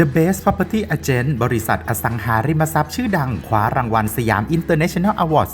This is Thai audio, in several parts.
The Best Property Agent บริษัทอสังหาริมทรัพย์ชื่อดังคว้ารางวัลสยาม International Award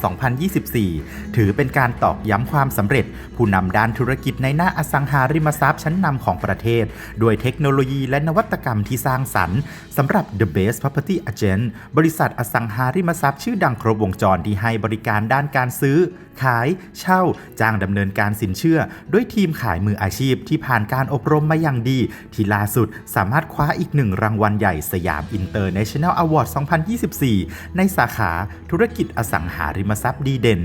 2024 ถือเป็นการตอกย้ำความสำเร็จ ผู้นำด้านธุรกิจในหน้าอสังหาริมทรัพย์ชั้นนำของประเทศ ด้วยเทคโนโลยีและนวัตกรรมที่สร้างสรรค์สำหรับ The Best Property Agent บริษัทอสังหาริมทรัพย์ชื่อดังครบวงจรที่ให้บริการด้านการซื้อ ขาย เช่า จ้างดำเนินการสินเชื่อ ด้วยทีมขายมืออาชีพที่ผ่านการอบรมมาอย่างดี ที่ล่าสุดสามารถคว้าอีกหนึ่งรางางวัลใหญ่สยาม International Award 2024 ในสาขาธุรกิจอสังหาริมทรัพย์ดีเด่น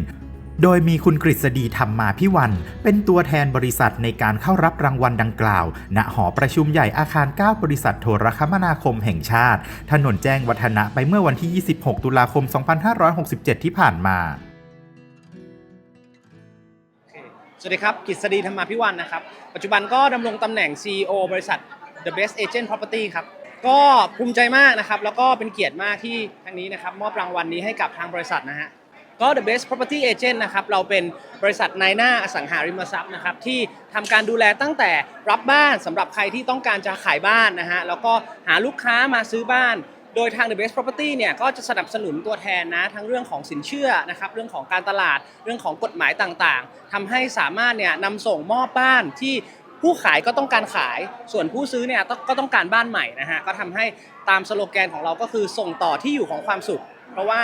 โดยมีคุณกฤษฎีธรรมมาพิวัน เป็นตัวแทนบริษัทในการเข้ารับรางวัลดังกล่าว ณ หอประชุมใหญ่อาคาร 9 บริษัทโทรคมนาคมแห่งชาติ ถนนแจ้งวัฒนะไปเมื่อวันที่ 26 ตุลาคม 2567 ที่ผ่านมาสวัสดีครับกิษฎีธรรมาพิวันนะครับ ปัจจุบันก็ดำรงตำแหน่ง CEO บริษัท The Best Agent Property ครับ ก็ภูมิใจมากนะครับ แล้วก็เป็นเกียรติมากที่ทางนี้นะครับ มอบรางวัลนี้ให้กับทางบริษัทนะฮะก็ The Best Property Agent นะครับ เราเป็นบริษัทนายหน้าอสังหาริมทรัพย์นะครับ ที่ทำการดูแลตั้งแต่รับบ้านสำหรับใครที่ต้องการจะขายบ้านนะฮะ แล้วก็หาลูกค้ามาซื้อบ้าน โดยทาง The Best Property เนี่ย ก็จะสนับสนุนตัวแทนนะ ทั้งเรื่องของสินเชื่อนะครับ เรื่องของการตลาด เรื่องของกฎหมายต่างๆ ทำให้สามารถเนี่ยนำส่งมอบบ้านที่ ผู้ขายก็ต้องการขาย ส่วนผู้ซื้อเนี่ยก็ต้องการบ้านใหม่นะฮะ ก็ทำให้ตามสโลแกนของเราก็คือส่งต่อที่อยู่ของความสุข เพราะว่า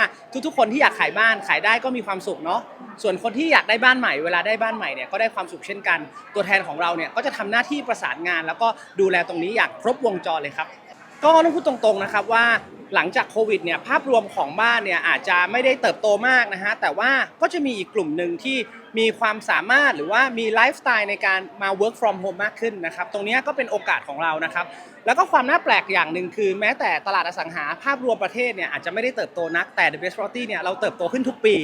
ทุกๆ คนที่อยากขายบ้านขายได้ก็มีความสุขเนาะ ส่วนคนที่อยากได้บ้านใหม่เวลาได้บ้านใหม่เนี่ยก็ได้ความสุขเช่นกัน ตัวแทนของเราเนี่ยก็จะทำหน้าที่ประสานงาน แล้วก็ดูแลตรงนี้อย่างครบวงจรเลยครับ ก็ต้องพูดตรงๆนะครับว่าหลังจากโควิดเนี่ยภาพรวมของบ้านเนี่ยอาจจะไม่ได้เติบโตมากนะฮะแต่ว่าก็จะมีอีกกลุ่มหนึ่งที่มีความสามารถหรือว่ามีไลฟ์สไตล์ในการมา work from home มากขึ้นนะครับตรงนี้ก็เป็นโอกาสของเรานะครับแล้วก็ความน่าแปลกอย่างหนึ่งคือ แม้แต่ตลาดอสังหาภาพรวมประเทศเนี่ยอาจจะไม่ได้เติบโตนักแต่ The Best Property เนี่ยเราเติบโตขึ้นทุกปี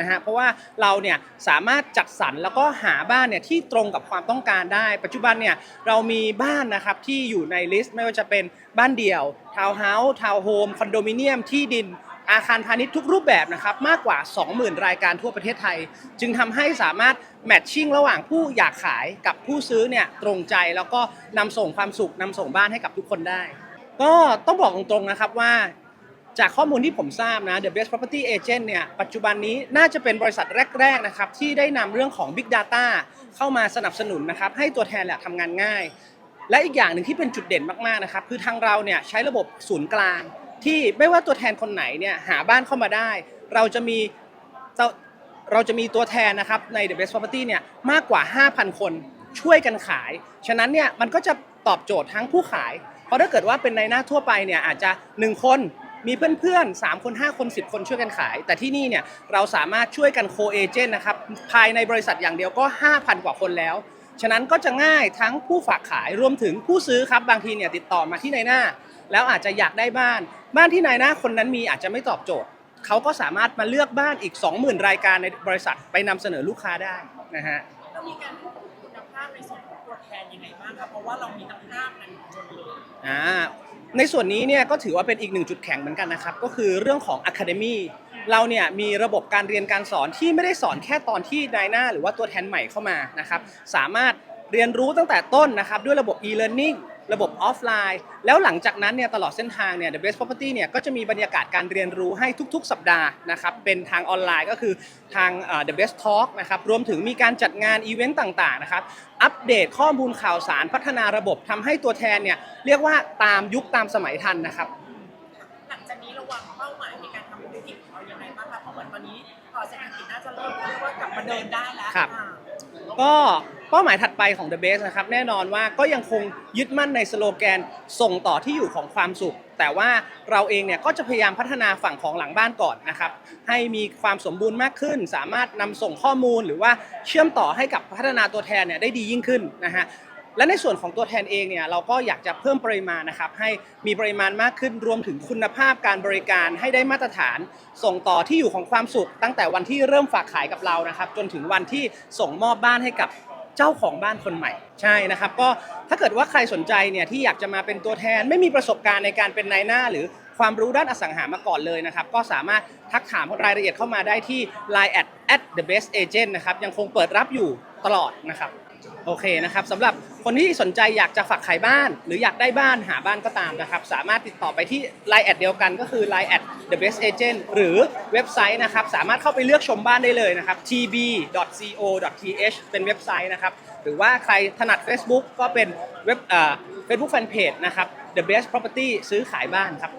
นะฮะเพราะว่าเราเนี่ยสามารถจัดสรรแล้วก็หาบ้านเนี่ยที่ตรงกับความต้องการได้ ปัจจุบันเนี่ยเรามีบ้านนะครับที่อยู่ในลิสต์ไม่ว่าจะเป็นบ้านเดี่ยวทาวน์เฮาส์ทาวน์โฮมคอนโดมิเนียมที่ดินอาคารพาณิชย์ทุกรูปแบบนะครับมากกว่า 20,000 รายการทั่วประเทศไทย จึงทำให้สามารถแมทชิ่งระหว่างผู้อยากขายกับผู้ซื้อเนี่ยตรงใจแล้วก็นำส่งความสุขนำส่งบ้านให้กับทุกคนได้ ก็ต้องบอกตรงๆนะครับว่า จากข้อมูลที่ผมทราบนะ The Best Property Agent เนี่ยปัจจุบันนี้น่าจะเป็นบริษัทแรกๆนะครับที่ได้นำเรื่องของ Big Data เข้ามาสนับสนุนนะครับให้ตัวแทนแหละทำงานง่าย และอีกอย่างหนึ่งที่เป็นจุดเด่นมากๆนะครับคือทางเราเนี่ยใช้ระบบศูนย์กลาง ที่ไม่ว่าตัวแทนคนไหนเนี่ยหาบ้านเข้ามาได้ เราจะมีเราเราจะมีตัวแทนนะครับใน The Best Property เนี่ยมากกว่า 5,000 คนช่วยกันขาย ฉะนั้นเนี่ยมันก็จะตอบโจทย์ทั้งผู้ขาย เพราะถ้าเกิดว่าเป็นในหน้าทั่วไปเนี่ยอาจจะ 1 คน มีเพื่อนๆ 3 คน 5 คน 10 คนช่วยกันขาย แต่ที่นี่เนี่ยเราสามารถช่วยกันโคเอเจนต์นะครับภายในบริษัทอย่างเดียวก็ 5,000 กว่าคนแล้ว ฉะนั้นก็จะง่ายทั้งผู้ฝากขายรวมถึงผู้ซื้อครับบางทีเนี่ยติดต่อมาที่ในหน้า แล้วอาจจะอยากได้บ้าน บ้านที่นายหน้าคนนั้นมีอาจจะไม่ตอบโจทย์เขาก็สามารถมาเลือกบ้านอีก 20,000 รายการในบริษัทไปนำเสนอลูกค้าได้นะฮะเรามีการควบคุมคุณภาพในส่วนของตัวแทนยังไงบ้างครับเพราะว่าเรามีตั้งห้าพันคนเลยอ่า ในส่วนนี้เนี่ยก็ถือว่าเป็นอีกหนึ่งจุดแข็งเหมือนกันนะครับ ก็คือเรื่องของ Academy เราเนี่ยมีระบบการเรียนการสอนที่ไม่ได้สอนแค่ตอนที่นายหน้า หรือว่าตัวแทนใหม่เข้ามานะครับ สามารถเรียนรู้ตั้งแต่ต้นนะครับ ด้วยระบบ e-learning ระบบออฟไลน์ แล้วหลังจากนั้นเนี่ยตลอดเส้นทางเนี่ย The Best Property เนี่ยก็จะมีบรรยากาศการเรียนรู้ให้ทุกๆ สัปดาห์นะครับเป็นทางออนไลน์ก็คือทางเอ่อ The Best Talk นะครับรวมถึงมีการจัดงานอีเวนต์ต่างๆนะครับอัปเดตข้อมูลข่าวสารพัฒนาระบบทำให้ตัวแทนเนี่ยเรียกว่าตามยุคตามสมัยทันนะครับหลังจากนี้เราวางเป้าหมายในการทำธุรกิจของเรายังไงบ้างครับเพราะเหมือนตอนนี้เอ่อเศรษฐกิจน่าจะเริ่มเรียกว่ากลับมาเดินได้แล้วครับอ่า ก็เป้าหมายถัดไปของ The Base นะครับ แน่นอนว่าก็ยังคงยึดมั่นในสโลแกนส่งต่อที่อยู่ของความสุข แต่ว่าเราเองเนี่ยก็จะพยายามพัฒนาฝั่งของหลังบ้านก่อนนะครับ ให้มีความสมบูรณ์มากขึ้น สามารถนำส่งข้อมูลหรือว่าเชื่อมต่อให้กับพัฒนาตัวแทนเนี่ยได้ดียิ่งขึ้นนะฮะ และในส่วนของตัวแทนเองเนี่ยเราก็อยากจะเพิ่มปริมาณนะครับให้มีปริมาณมากขึ้นรวมถึงคุณภาพการบริการให้ได้มาตรฐาน ส่งต่อที่อยู่ของความสุข ตั้งแต่วันที่เริ่มฝากขายกับเรานะครับ จนถึงวันที่ส่งมอบบ้านให้กับเจ้าของบ้านคนใหม่ใช่นะครับก็ถ้าเกิดว่าใครสนใจเนี่ยที่อยากจะมาเป็นตัวแทนไม่มีประสบการณ์ในการเป็นนายหน้า หรือความรู้ด้านอสังหามาก่อนเลยนะครับ ก็สามารถทักถามรายละเอียดเข้ามาได้ที่ line at at the best agent นะครับยังคงเปิดรับอยู่ตลอดนะครับโอเคนะครับสำหรับ คนที่สนใจอยากจะฝากขายบ้าน หรืออยากได้บ้านหาบ้านก็ตามนะครับ สามารถติดต่อไปที่ Line แอดเดียวกันก็คือ Line แอด the best agent หรือเว็บไซต์นะครับ สามารถเข้าไปเลือกชมบ้านได้เลยนะครับ tb.co.th เป็นเว็บไซต์นะครับ หรือว่าใครถนัด Facebook ก็เป็นเว็บเฟซบุ๊กแฟนเพจนะครับ the best property ซื้อขายบ้านครับ